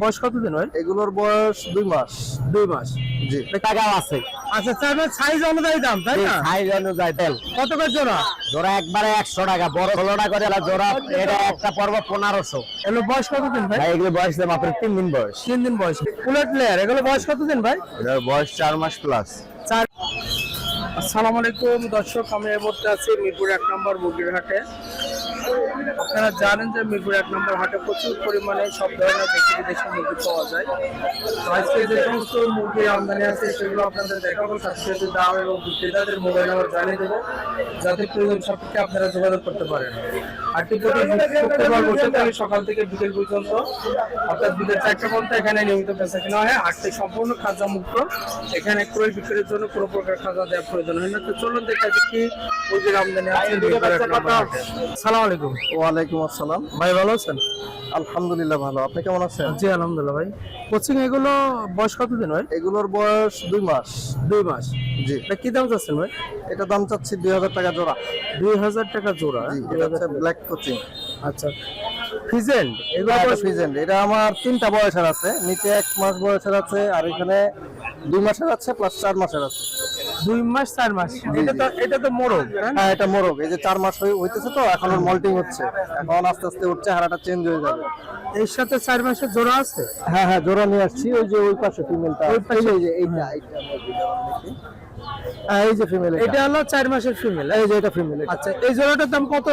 বয়স কতদিন ভাই? এগুলোর বয়স দুই মাস। দুই মাস। জি। টাকাও আছে। আচ্ছা সাইজ অনুযায়ী দাম তাই না? সাইজ অনুযায়ী তেল। কত করে জোড়া? জোড়া একবারে একশো টাকা বড় ষোলোটা করে জোড়া এটা একটা পর্ব পনেরোশো। এগুলো বয়স কতদিন ভাই? ভাই এগুলো বয়স তিন দিন বয়স। তিন দিন বয়স। বুলেট লেয়ার এগুলো বয়স কতদিন ভাই? এটার বয়স চার মাস প্লাস চার আসসালামু আলাইকুম দর্শক আমি এই মুহূর্তে আছি মিরপুর এক নম্বর মুরগির হাটে। আপনারা জানেন যে মিরপুর এক নম্বর হাটে প্রচুর পরিমাণে সব ধরনের দেশি বিদেশি মুরগি পাওয়া যায়। তো আজকে যে সমস্ত মুরগির আমদানি আছে, সেগুলো আপনাদের দেখাবো। সাথে দাম এবং বিক্রেতাদের মোবাইল নাম্বার জানিয়ে দেবো। যাতে প্রয়োজন সবকে আপনারা যোগাযোগ করতে পারেন। হাটটি প্রতি শুক্রবার বসে থাকে সকাল থেকে বিকেল পর্যন্ত। অর্থাৎ বিকেল চারটা পর্যন্ত এখানে নিয়মিত কিনা হয়। হাটটি সম্পূর্ণ খাজা মুক্ত। এখানে ক্রয় বিক্রয়ের জন্য কোনো প্রকার খাজা দেওয়ার প্রয়োজন হয় না। তো চলুন দেখা যাক কি মুরগির আমদানি আছে মিরপুর এক নম্বর হাটে। আসসালামু আলাইকুম। ওয়ালাইকুম আসসালাম। ভাই ভালো আছেন? আলহামদুলিল্লাহ ভালো। আপনি কেমন আছেন? জি আলহামদুলিল্লাহ ভাই। কোচিং এগুলো বয়স কতদিন ভাই? এগুলোর বয়স দুই মাস। দুই মাস। জি। এটা কি দাম চাচ্ছেন ভাই? এটা দাম চাচ্ছি দুই হাজার টাকা জোড়া। দুই হাজার টাকা জোড়া। দুই হাজার টাকা। ব্ল্যাক কোচিং। আচ্ছা। ফিজেন্ট? এগুলো বয়স ফিজেন্ট। এটা আমার তিনটা বয়সের আছে। নিচে এক মাস বয়সের আছে আর এখানে দুই মাসের আছে প্লাস চার মাসের আছে। দুই মাস চার মাস। এটা তো এটা তো মোরগ হ্যাঁ এটা মোরগ। এই যে চার মাস হইতেছে তো এখন ওর মল্টিং হচ্ছে। এখন আস্তে আস্তে উঠছে হারাটা চেঞ্জ হয়ে যাবে। এর সাথে চার মাসের জোড়া আছে? হ্যাঁ হ্যাঁ জোড়া নিয়ে আসছি। ওই যে ওই পাশে ফিমেলটা ওই পাশে? এই যে এইটা এইটা হ্যাঁ এই যে ফিমেল এটা। হলো চার মাসের ফিমেল এই যে এটা ফিমেল আচ্ছা এই জোড়াটার দাম কত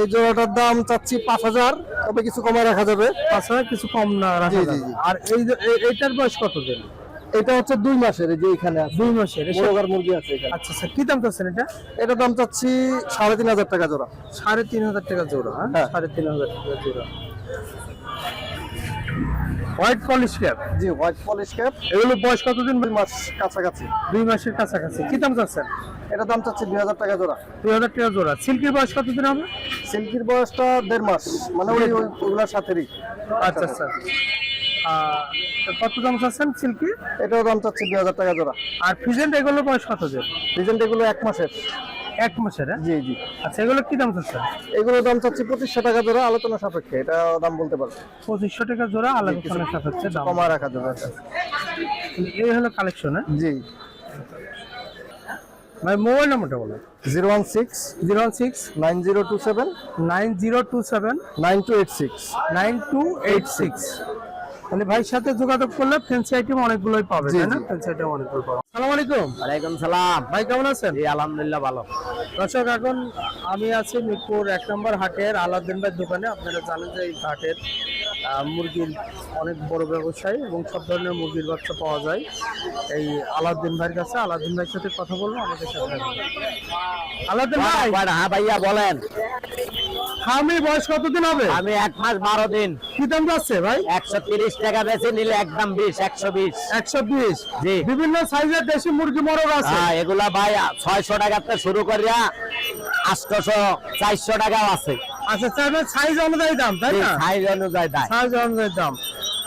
এই জোড়াটার দাম চাচ্ছি পাঁচ হাজার তবে কিছু কমে রাখা যাবে। পাঁচ হাজার কিছু কম না রাখা যাবে। আর এই যে- এইটার বয়স কত দিন এটা হচ্ছে দুই মাসের যে এখানে আছে। দুই মাসের মুরগি আছে এখানে। আচ্ছা আচ্ছা কি দাম চাচ্ছেন এটা? এটা দাম চাচ্ছি সাড়ে তিন হাজার টাকা জোড়া। সাড়ে তিন হাজার টাকা জোড়া হ্যাঁ? হ্যাঁ। সাড়ে তিন হাজার টাকা জোড়া। হোয়াইট পলিশ ক্যাপ জি হোয়াইট পলিশ ক্যাপ এগুলো বয়স কতদিন? দুই মাস কাছাকাছি। দুই মাসের কাছাকাছি। কি দাম চাচ্ছেন? এটা দাম চাচ্ছি দুই হাজার টাকা জোড়া। দুই হাজার টাকা জোড়া। সিল্কের বয়স কতদিন হবে? সিল্কির বয়সটা দেড় মাস। মানে ওই ওই- সাথেরই। আচ্ছা আচ্ছা কত দাম চাচ্ছেন সিল্কি? এটাও দাম চাচ্ছি দুই হাজার টাকা জোড়া। আর ফিজেন্ট এগুলো বয়স কত দিন রিজেন্ট এগুলো এক মাসের। এক মাসের হ্যাঁ? জি জি। আচ্ছা এগুলো কি দাম চাচ্ছেন? এগুলো দাম চাচ্ছি পঁচিশশো টাকা জোড়া আলোচনা সাপেক্ষে এটা দাম বলতে পারব। পঁচিশশো টাকা জোড়া আলোচনার সাপেক্ষে দাম। কমায় রাখা যাবে এই হলো কালেকশন হ্যাঁ? জি। ভাই মোবাইল নাম্বারটা বলো। Zero one six zero one six nine zero two seven nine zero two seven nine two eight six. Nine two eight six. মানে ভাইয়ের সাথে যোগাযোগ করলে ফ্যান্সি আইটেম অনেকগুলোই পাবে তাই না? ফ্যান্সি আইটেম অনেকগুলো পাবে। সালাম আলাইকুম। ওয়ালাইকুম সালাম। ভাই কেমন আছেন? জি আলহামদুলিল্লাহ ভালো। দর্শক এখন আমি আছি মিরপুর এক নম্বর হাটের আলাউদ্দিন ভাই দোকানে। আপনারা জানেন যে এই হাটের মুরগির অনেক বড় ব্যবসায়ী এবং সব ধরনের মুরগির বাচ্চা পাওয়া যায়। এই আলাউদ্দিন ভাইয়ের কাছে আলাউদ্দিন ভাইয়ের সাথে কথা বলব আমাদের সাথে। আলাউদ্দিন ভাই! হ্যাঁ ভাইয়া বলেন। আমি বয়স কতদিন হবে? আমি এক মাস বারো দিন। কি দাম যাচ্ছে ভাই? একশো তিরিশ টাকা বেশি নিলে একদম বিশ একশো বিশ। একশো বিশ? জি। বিভিন্ন সাইজের দেশি মুরগি মরগ আছে। হ্যাঁ এগুলা ভাই ছয়শো টাকাতে শুরু করিয়া আটশোশো চারশো টাকাও আছে। আচ্ছা সাইজ অনুযায়ী দাম তাই না? সাইজ অনুযায়ী দেয় সাইজ অনুযায়ী দাম।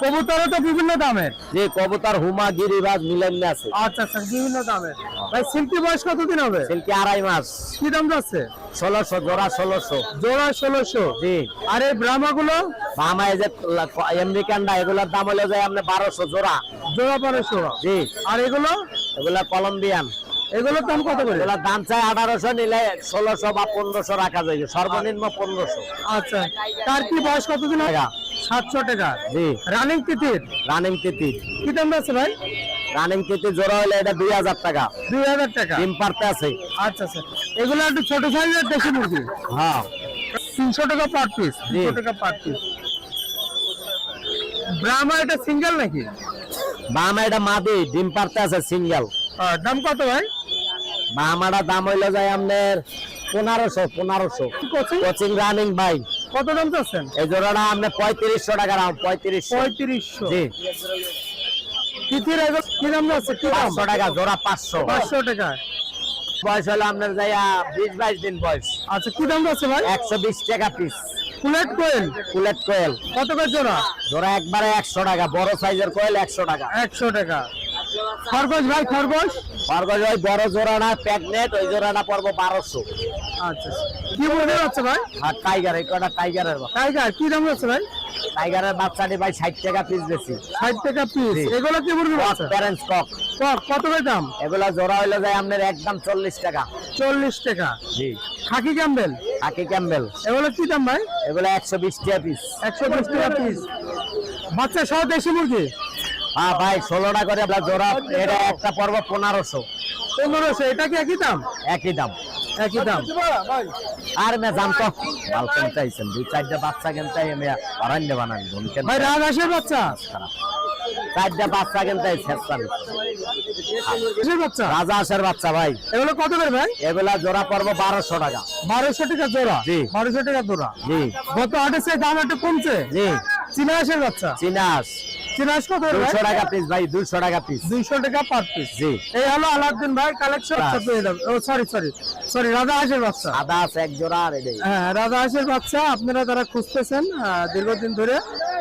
কবুতরও তো বিভিন্ন দামের। যে কবুতর হুমা গিরিবাজ মিলেন আছে। আচ্ছা আচ্ছা বিভিন্ন দামের। ভাই সিল্কি বয়স কতদিন হবে? সিল্কি আড়াই মাস। কি দাম যাচ্ছে? ষোলোশো জোড়া ষোলোশো। জোড়া ষোলোশো? জি। আর এই ব্রাহ্মা গুলো বামা এই যে আমেরিকানটা এগুলোর দাম হলো যায় আপনি বারোশো জোড়া। জোড়া বারোশো। জি। আর এগুলো? এগুলা কলম্বিয়ান। এগুলোর দাম কত করে? এগুলোর দাম চাই আঠারোশো নিলে ষোলোশো বা পনেরোশো রাখা যায়। সর্বনিম্ন পনেরোশো। আচ্ছা তার কি বয়স কতদিন হবে সাতশো টাকা। জি। রানিং তিতির রানিং তিতি কি দাম যাচ্ছে ভাই? রানিং তিতি জোড়া হলে এটা দুই হাজার টাকা। দুই হাজার টাকা। ডিম পারতে আছে আচ্ছা আচ্ছা। এগুলো একটু ছোট সাইজের দেশি মুরগি? হ্যাঁ। তিনশো টাকা পার পিস। তিনশো টাকা পার পিস ব্রাহ্মা এটা সিঙ্গেল নাকি? বামা এটা মাদি ডিম পারতে আছে সিঙ্গেল দাম কত ভাই? বামাটা দাম হইল যায় আপনার পনেরোশো পনেরোশো। কোচিং রানিং ভাই। কত দাম চাচ্ছেন? এই জোড়াটা আপনার পঁয়ত্রিশশো টাকা দাম পঁয়ত্রিশশো। পঁয়ত্রিশশো। জি। কি দাম যাচ্ছে? কি পাঁচশো টাকা জোড়া পাঁচশো। পাঁচশো টাকা। বয়স হলো আপনার যাইয়া বিশ বাইশ দিন বয়স। আচ্ছা কি দাম যাচ্ছে ভাই? একশো বিশ টাকা পিস ফুলেট কোয়েল কুলেট কোয়েল কত করে জোড়া? জোড়া একবারে একশো টাকা বড় সাইজের কোয়েল একশো টাকা। একশো টাকা। খরগোশ ভাই খরগোশ? খরগোশ ভাই বড় জোড়াটা প্যাগনেট ওই জোড়াটা পড়ব বারোশো। আচ্ছা কি মুরগি আছে ভাই? আর টাইগার এই কটা টাইগারের। টাইগার কি দাম আছে ভাই? টাইগারের বাচ্চাটি ভাই ষাট টাকা পিস বেশি। ষাট টাকা পিস। এগুলো কি আছে প্যারেন্টস কক কক কত ভাই দাম? এগুলা জোড়া হইলে যায় আপনার একদম চল্লিশ টাকা। চল্লিশ টাকা। জি। Khaki Campbell? Khaki Campbell. এগুলো কি দাম ভাই? এগুলো একশো বিশ টাকা পিস একশো বিশ টাকা পিস বাচ্চা সহ দেশি মুরগি? হ্যাঁ ভাই ষোলোটা করে আপনার জোড়া এটা একটা পর্ব পনেরোশো। পনেরোশো এটা কি একই দাম? একই দাম। একই দাম। আর মে জান তো মাল আইছেন দুই চারটা বাচ্চা কিনতে আই আমি অরণ্য বানান ধন কেন ভাই রাজহাঁসের বাচ্চা? চারটা বাচ্চা আই শেষটা বাচ্চা রাজা আসার বাচ্চা? ভাই। এগুলো কত করে ভাই? এগুলা জোড়া পর্ব বারোশো টাকা। বারোশো টাকা জোড়া? জি। বারোশো টাকা জোড়া? জি। গত চেয়ে দাম একটু কমছে? জি। চীনা হাঁসের বাচ্চা? চীনা হাঁস কত দুশো টাকা পিস ভাই দুশো টাকা পিস দুইশো টাকা পার পিস জি। এই হলো আলাউদ্দিন ভাই কালেকশন পেয়ে যাবে। ও সরি সরি সরি রাজা হাঁসের বাচ্চা। আদা আছে এক জোড়া আর হ্যাঁ রাজা হাঁসের বাচ্চা আপনারা যারা খুঁজতেছেন দীর্ঘদিন ধরে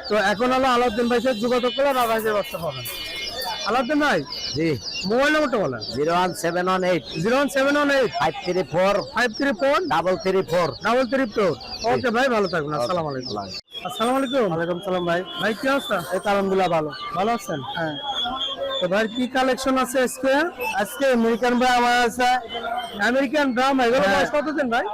তো এখন হলো আলাউদ্দিন ভাই সাথে যোগাযোগ করলে রাজা হাসের বাচ্চা পাবেন। আলাউদ্দিন ভাই জি। মোবাইল নম্বরটা বলেন। Zero one seven one eight. Zero one seven one eight. Five three four. Five three four. Double three four. Double three four. Okay ভাই ভালো থাকবেন। আসসালামু আলাইকুম। আসসালামু আলাইকুম। ওয়ালাইকুম সালাম ভাই। ভাই কি অবস্থা? এই আলহামদুলিল্লাহ ভালো। ভালো আছেন? হ্যাঁ। তো ভাই কি কালেকশন আছে আজকে? আজকে আমেরিকান ভাই আমার আছে। আমেরিকান ড্রাম এগুলো বয়স কত দিন ভাই?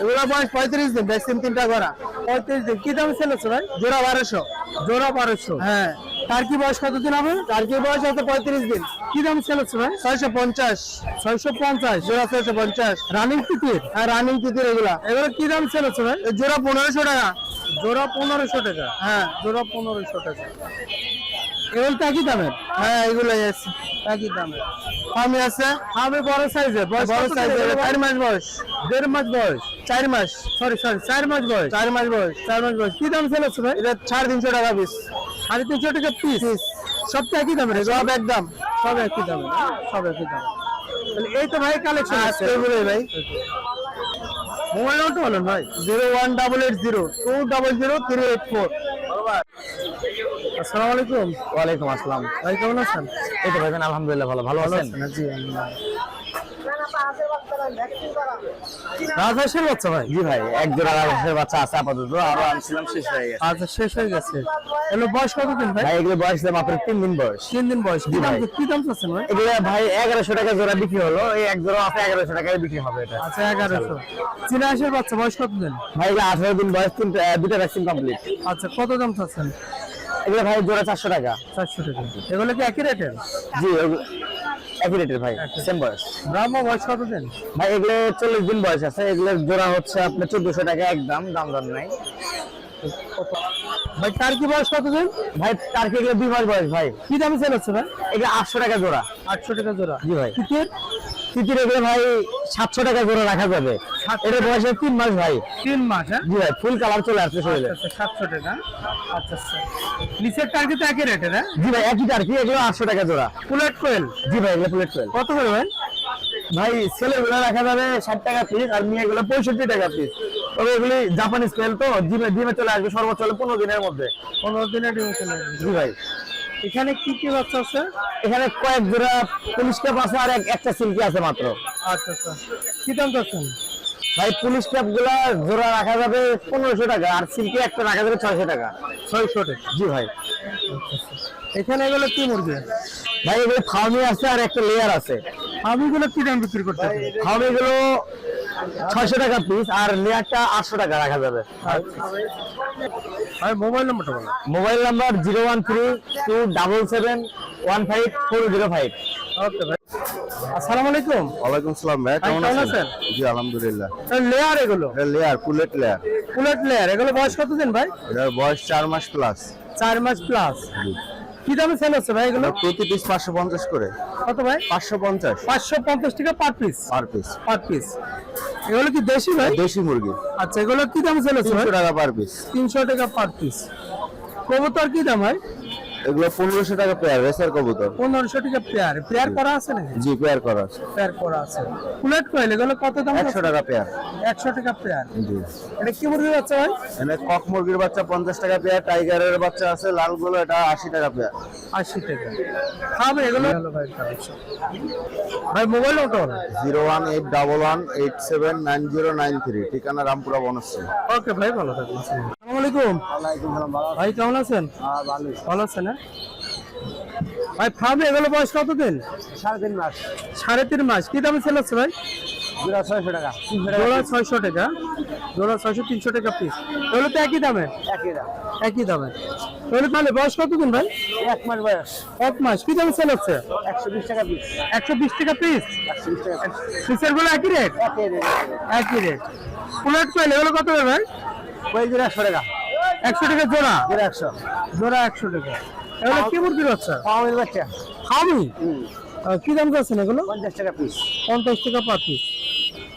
এগুলো বয়স পঁয়ত্রিশ দিন ভ্যাকসিন তিনটা করা পঁয়ত্রিশ দিন। কি দাম চলেছে ভাই? জোড়া বারোশো। জোড়া বারোশো। হ্যাঁ। তার কি বয়স কত দিন হবে? তার কি বয়স হচ্ছে পঁয়ত্রিশ দিন। কি দাম চলেছে ভাই? ছয়শো পঞ্চাশ। ছয়শো পঞ্চাশ। জোড়া ছয়শো পঞ্চাশ। রানিং তিতির? হ্যাঁ রানিং তিতির এগুলা। এগুলো কি দাম চলেছে ভাই? জোড়া পনেরোশো টাকা। জোড়া পনেরোশো টাকা? হ্যাঁ। জোড়া পনেরোশো টাকা। এগুলো একই দামের? হ্যাঁ এগুলো আছে। একই দামের। আমি আছে? আমি বড় সাইজের বড় সাইজের চার মাস বয়স। দেড় মাস বয়স? চার মাস। সরি সরি চার মাস বয়স? চার মাস বয়স। চার মাস বয়স। কি দাম চলেছে ভাই? এটা সাড়ে তিনশো টাকা পিস সাড়ে তিনশো টাকা পিস একই দামের। সব একদম সব একই দামের। সব একই দাম। এই তো ভাই কালেকশন আছে। ভাই। মোবাইল নম্বরটা বলেন ভাই। Zero one double eight zero. Two double zero three eight four. আসসালামু আলাইকুম। ওয়ালাইকুম আসসালাম। ভাই কেমন আছেন? এই তো ভাইজান আলহামদুলিল্লাহ ভালো। ভালো আছেন? জি রাজহাঁসের বাচ্চা ভাই? জি ভাই এক জোড়া রাজহাঁসের বাচ্চা আছে আপাতত আরও আনছিলাম শেষ হয়ে গেছে। আচ্ছা শেষ হয়ে গেছে। এগুলো বয়স কতদিন ভাই? ভাই এগুলো বয়স দিলাম আপনার তিন দিন বয়স। তিন দিন বয়স। কি দাম কি দাম চাচ্ছেন ভাই? এগুলো ভাই এগারোশো টাকা জোড়া বিক্রি হলো। এই এক জোড়া আছে এগারোশো টাকায় বিক্রি হবে এটা। আচ্ছা এগারোশো। চীনা হাঁসের বাচ্চা বয়স কতদিন ভাই এগুলো আঠারো দিন বয়স তিনটা দুটা ভ্যাকসিন কমপ্লিট আচ্ছা কত দাম চাচ্ছেন? এগুলো ভাই জোড়া চারশো টাকা। চারশো টাকা। এগুলো কি একই রেটের জি ওগুলো ভাই সেম বয়স। ব্রাহ্ম বয়স কতদিন ভাই এগুলো চল্লিশ দিন বয়স আছে। এগুলোর জোড়া হচ্ছে আপনার চোদ্দশো টাকা একদম দাম দাম নাই। ভাই তার কি বয়স কতদিন ভাই তার কি এগুলো দুই মাস বয়স ভাই। কি দামে চালাচ্ছে ভাই? এগুলো আটশো টাকা জোড়া। আটশো টাকা জোড়া। জি ভাই। তিতির এগুলো ভাই সাতশো টাকা জোড়া রাখা যাবে। এটা বয়সে তিন মাস ভাই। তিন মাস হ্যাঁ? জি ভাই ফুল কালার চলে আসছে শরীরে। আচ্ছা সাতশো টাকা। আচ্ছা আচ্ছা। নিচের একই রেটের হ্যাঁ? জি ভাই একই টার কি? এগুলো আটশো টাকা জোড়া। পুলেট কোয়েল জি ভাই এগুলো প্লেট টুয়েলভ কত করে ভাই? ভাই ছেলেগুলো রাখা যাবে ষাট টাকা পিস আর মেয়েগুলো পঁয়ষট্টি টাকা পিস তবে এগুলি জাপানি স্কেল তো ডিমে ডিমে চলে আসবে সর্বোচ্চ পনেরো দিনের মধ্যে। পনেরো দিনের ডিম চলে আসবে। জি ভাই। এখানে কি কি বাচ্চা আছে? এখানে কয়েক জোড়া পুলিশ ক্যাপ আছে আর একটা সিল্কি আছে মাত্র। আচ্ছা আচ্ছা। কি দাম চাচ্ছেন? ভাই পুলিশ ক্যাপগুলা জোড়া রাখা যাবে পনেরোশো টাকা আর সিল্কি একটা রাখা যাবে ছয়শো টাকা। ছয়শো টাকা? জি ভাই। এখানে এগুলো কি মুরগি? ভাই এগুলো ফার্মি আছে আর একটা লেয়ার আছে। আমিগুলো কি দাম বিক্রি করতে ফার্মি গুলো ছয়শো টাকা পিস আর লেয়ারটা আটশো টাকা রাখা যাবে। মোবাইল নম্বরটা বলো। Mobile number zero one three two double seven one five four zero five okay ভাই। আসসালামু আলাইকুম। ওয়ালাইকুম সালাম ভাই কেমন আছেন? জি আলহামদুলিল্লাহ। লেয়ার এগুলো? Layer pullet layer pullet layer এগুলো বয়স কতদিন ভাই? বয়স চার মাস প্লাস চার মাস প্লাস কি দামে সেল হচ্ছে ভাই এগুলো? প্রতি পিস পাঁচশো পঞ্চাশ করে। কত ভাই? পাঁচশো পঞ্চাশ। পাঁচশো পঞ্চাশ টাকা per piece per piece per piece এগুলো কি দেশি ভাই? দেশি মুরগি। আচ্ছা এগুলো কি দামে সেল হচ্ছে ভাই? তিনশো টাকা পার পিস তিনশো টাকা পার পিস কবুতর কি দাম ভাই? এগুলো পনেরোশো টাকা পেয়ার রেসার কবুতর। পনেরোশো টাকা পেয়ার পেয়ার করা আছে নাকি? জি পেয়ার করা আছে। পেয়ার করা আছে। ফুলেট কয়েল এগুলো কত দাম একশো টাকা পেয়ার একশো টাকা পেয়ার জি। এটা কি মুরগি বাচ্চা ভাই? এখানে কক মুরগির বাচ্চা পঞ্চাশ টাকা পেয়ার টাইগারের বাচ্চা আছে লালগুলো এটা আশি টাকা পেয়ার আশি টাকা। খাবে এগুলো? ভাই ভাই মোবাইল ওটো zero one eight double one eight seven nine zero nine three ঠিকানা রামপুরা বনশ্রী। ওকে ভাই ভালো থাকবেন। আলাইকুম। ভাই কেমন আছেন? ভালো আছেন হ্যাঁ? ভাই ফার্মে এগুলো বয়স কত দিন সাড়ে তিন মাস। সাড়ে তিন মাস। কি দামে সেল হচ্ছে ভাই? ছয়শো টাকা। জোড়া ছয়শো টাকা। জোড়া ছয়শো তিনশো টাকা পিস তো একই দামে? একই দাম। একই দামে। তাহলে বয়স কত দিন ভাই? এক মাস বয়স। এক মাস। কি দামে সেল হচ্ছে? একশো বিশ টাকা পিস একশো বিশ টাকা পিস একশো বিশ টাকা পিসেরগুলো একই রেট একই রেট একই রেট পুলেট পাইলে এগুলো কত ভাই? ওই জোড়া একশো টাকা। একশো টাকা জোড়া? একশো। জোড়া একশো টাকা। এগুলো কি মুরগির বাচ্চা? খাবি কি দাম যাচ্ছেন এগুলো? পঞ্চাশ টাকা পিস পঞ্চাশ টাকা পার পিস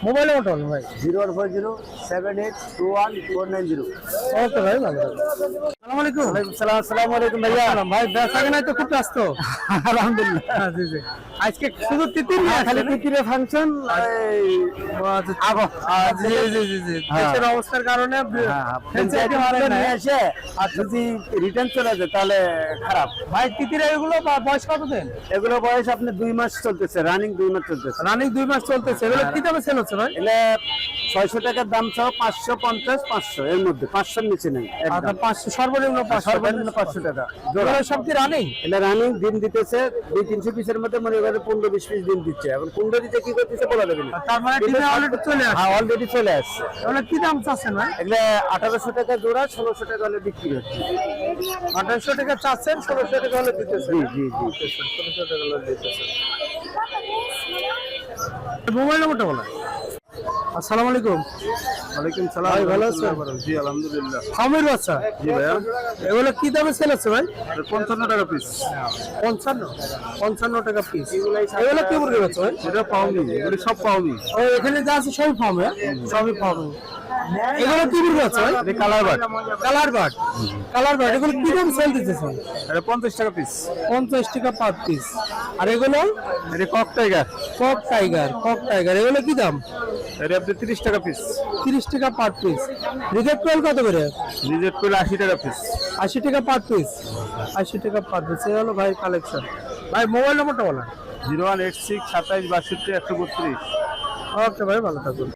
মোবাইল অটল ভাই। Zero one four zero seven eight two one four nine zero okay ভাই ভালো আসসালামু আলাইকুম সালাম আসসালামু আলাইকুম ভাইয়া ভাই বেচা কেনায় তো খুব ব্যস্ত। আলহামদুলিল্লাহ। হ্যাঁ, জি জি। আজকে শুধু তিতির নিয়ে খালি আসলেন? ফাংশন জি। জি জি জি দেশের অবস্থার কারণে ফ্যান্সাইটি হারে নাই। নিয়ে এসে আর যদি রিটার্ন চলে যায় তাহলে খারাপ। ভাই তিতির এগুলো বা- বয়স কত দিন এগুলো বয়স আপনি দুই মাস চলতেছে রানিং দুই মাস চলতেছে। রানিং দুই মাস চলতেছে। এগুলো কি দামে সেল হচ্ছে ভাই? ছয়শো টাকার দাম সহ পাঁচশো পঞ্চাশ পাঁচশো এর মধ্যে পাঁচশোর নিচে নেই আচ্ছা পাঁচশো সর্বনিম্ন পাঁচশো সর্বনিম্ন পাঁচশো টাকা। সব কি রানিং এটা রানিং দিন দিতেছে দুই তিনশো পিসের মধ্যে মনে করে পনেরো বিশ পিস দিন দিচ্ছে। এখন পনেরো দিতে কি করতেছে বলা যাবে না। তার মানে ডিমে অলরেডি চলে আসছে। হ্যাঁ অলরেডি চলে আসছে। এগুলো কি দাম চাচ্ছেন ভাই? এগুলো আঠারোশো টাকা জোড়া ষোলোশো টাকা হলে বিক্রি হচ্ছে। আঠারোশো টাকা চাচ্ছেন ষোলোশো টাকা হলে দিতেছে জি জি জি ষোলোশো টাকা হলে দিতেছে মোবাইল নম্বরটা বলা আসসালামু আলাইকুম। ওয়ালাইকুম ভাই, ভালো আছেন? জি আলহামদুলিল্লাহ। খামের বাচ্চা? জি ভাইয়া। এগুলো কি দামে সেল আছে ভাই? পঞ্চান্ন টাকা পিস পঞ্চান্ন? পঞ্চান্ন টাকা পিস এগুলো কি মুরগি বাচ্চা ভাই? এটা পাওনি এগুলো সব পাওনি ও এখানে যা আছে সবই ফার্মে সবই ফার্মে এগুলো কি মুরগি বাচ্চা ভাই colour but colour but colour but এগুলো কি দাম সেল দিতেছেন এটা পঞ্চাশ টাকা পিস পঞ্চাশ টাকা পার পিস আর এগুলো? এটা cock tiger cock tiger cock tiger এগুলো কি দাম? এটা আপনি তিরিশ টাকা পিস তিরিশ টাকা পার পিস রিজেক্ট কয়েল কত করে? রিজেক্ট করলে আশি টাকা পিস আশি টাকা পার পিস আশি টাকা পার পিস এই হলো ভাই কালেকশন ভাই মোবাইল নম্বরটা বলেন। জিরো ওয়ান এইট সিক্স সাতাইশ বাষট্টি একশো বত্রিশ। ওকে ভাই ভালো থাকুন।